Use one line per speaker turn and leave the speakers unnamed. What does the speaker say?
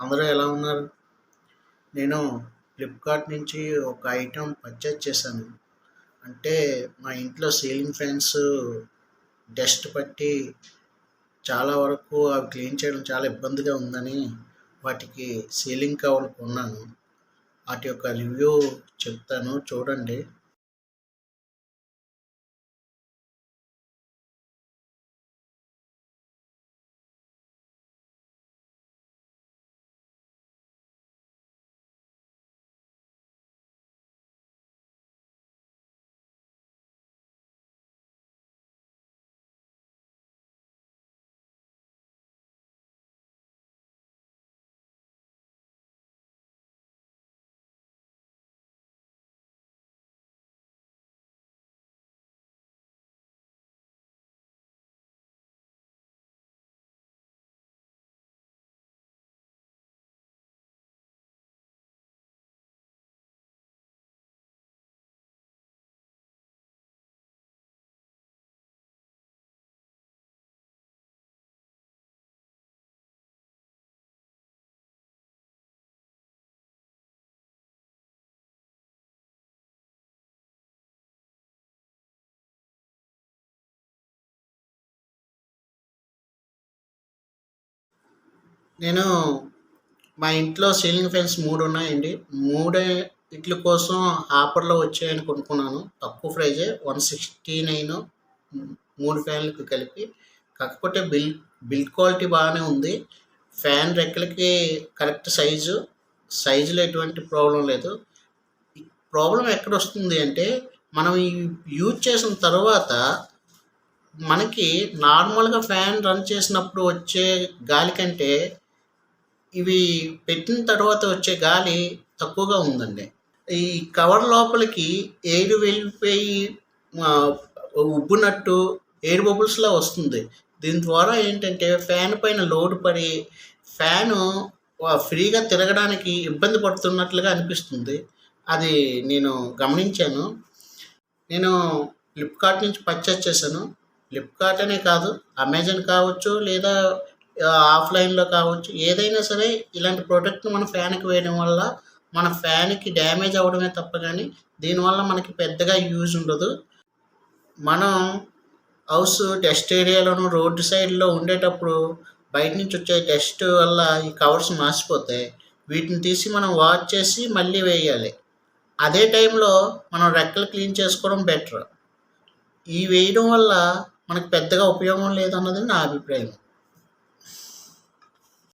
అందరూ ఎలా ఉన్నారు? నేను ఫ్లిప్కార్ట్ నుంచి ఒక ఐటెం పర్చేజ్ చేశాను. అంటే మా ఇంట్లో సీలింగ్ ఫ్యాన్స్ డస్ట్ పట్టి చాలా వరకు అవి క్లీన్ చేయడం చాలా ఇబ్బందిగా ఉందని వాటికి సీలింగ్ కవర్ కొన్నాను. వాటి యొక్క రివ్యూ చెప్తాను చూడండి. నేను మా ఇంట్లో సీలింగ్ ఫ్యాన్స్ మూడు ఉన్నాయండి మూడే ఇట్ల కోసం ఆఫర్లో వచ్చాయని కొనుక్కున్నాను. తక్కువ ప్రైజే వన్ సిక్స్టీ నైన్ మూడు ఫ్యాన్లకు కలిపి. కాకపోతే బిల్ బిల్ క్వాలిటీ బాగానే ఉంది. ఫ్యాన్ రెక్కలకి కరెక్ట్ సైజు. సైజులో ఎటువంటి ప్రాబ్లం లేదు. ప్రాబ్లం ఎక్కడ వస్తుంది అంటే మనం యూజ్ చేసిన తర్వాత మనకి నార్మల్గా ఫ్యాన్ రన్ చేసినప్పుడు వచ్చే గాలి కంటే ఇవి పెట్టిన తర్వాత వచ్చే గాలి తక్కువగా ఉందండి. ఈ కవర్ లోపలికి ఎయిర్ వెళ్ళిపోయి ఉబ్బునట్టు ఎయిర్ బబుల్స్లా వస్తుంది. దీని ద్వారా ఏంటంటే ఫ్యాన్ పైన లోడ్ పడి ఫ్యాను ఫ్రీగా తిరగడానికి ఇబ్బంది పడుతున్నట్లుగా అనిపిస్తుంది. అది నేను గమనించాను. నేను ఫ్లిప్కార్ట్ నుంచి పర్చేస్ చేశాను. ఫ్లిప్కార్ట్ అనే కాదు అమెజాన్ కావచ్చు లేదా ఆఫ్లైన్లో కావచ్చు ఏదైనా సరే ఇలాంటి ప్రోడక్ట్ని మన ఫ్యాన్కి వేయడం వల్ల మన ఫ్యాన్కి డ్యామేజ్ అవ్వడమే తప్ప కానీ దీనివల్ల మనకి పెద్దగా యూజ్ ఉండదు. మనం హౌస్ డస్ట్ ఏరియాలోను రోడ్డు సైడ్లో ఉండేటప్పుడు బయట నుంచి వచ్చే డస్ట్ వల్ల ఈ కవర్స్ మాసిపోతాయి వీటిని తీసి మనం వాష్ చేసి మళ్ళీ వేయాలి. అదే టైంలో మనం రెక్కలు క్లీన్ చేసుకోవడం బెటర్. ఈ వేయడం వల్ల మనకు పెద్దగా ఉపయోగం లేదన్నది నా అభిప్రాయం.